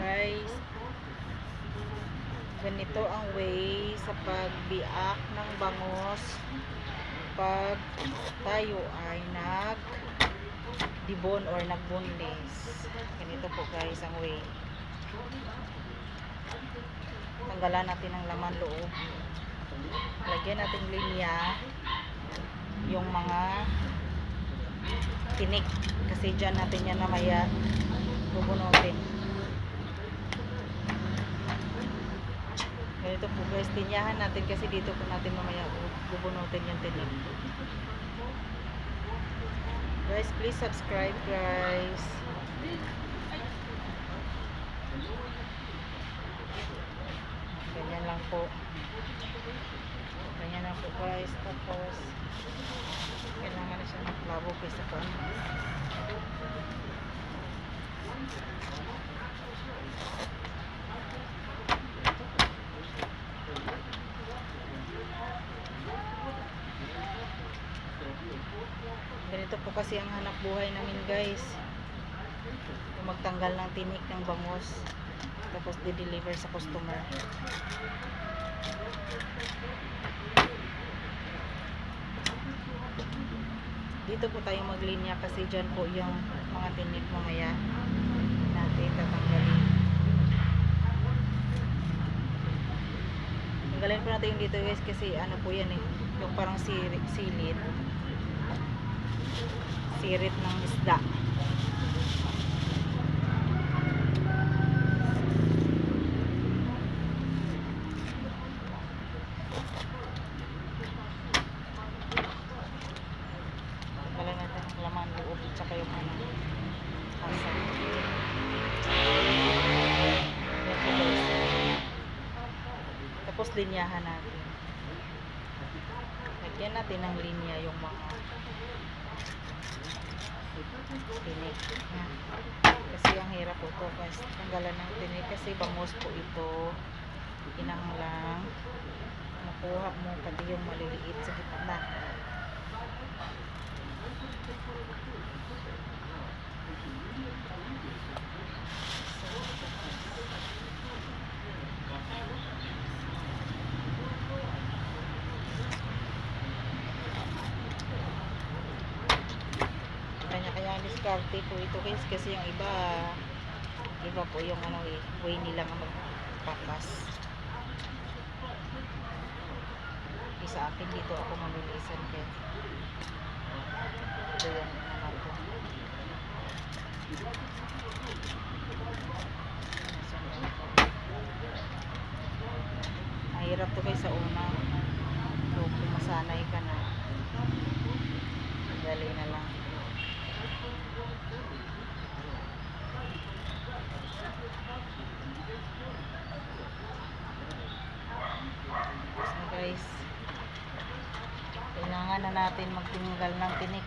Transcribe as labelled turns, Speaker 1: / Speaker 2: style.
Speaker 1: guys. Ganito ang way sa pagbiak ng bangos pag tayo ay nag dibon or nagbunlis ganito po guys ang way. Tanggalan natin ang laman loob. Lagyan natin linya yung mga tinik. Kasi dyan natin yan namaya bubunutin ganito po guys tinyahan natin kasi dito po natin mamaya bubunutin yung tinik guys please subscribe guys. Ganyan lang po. Ganyan lang po guys. Tapos kailangan na siya ng klabo kaysa pa ganito po kasi ang hanap buhay namin guys. Magtanggal ng tinik ng bangos tapos di-deliver sa customer. Dito po tayo maglinya kasi dyan po yung mga tinik mamaya natin tatanggalin. Tanggalin po natin dito guys kasi ano po yan eh yung parang sirit, silid sirit ng isda. Tanggalan natin ano tapos linyahan natin. Lagyan natin ng linya yung mga tinik kasi ang hirap po to guys. Tanggalan ng tinik kasi bangus po ito. Inanglang makuha mo pati yung maliliit. Sa gitna diskarte po ito guys kasi yung iba iba po yung ano eh way nila magpapas isa akin dito ako manulisan kaya ito yung ano ko. Mahirap to guys sa una. So kung masanay ka na dali na lang So guys, kailangan na natin magtinggal ng tinik.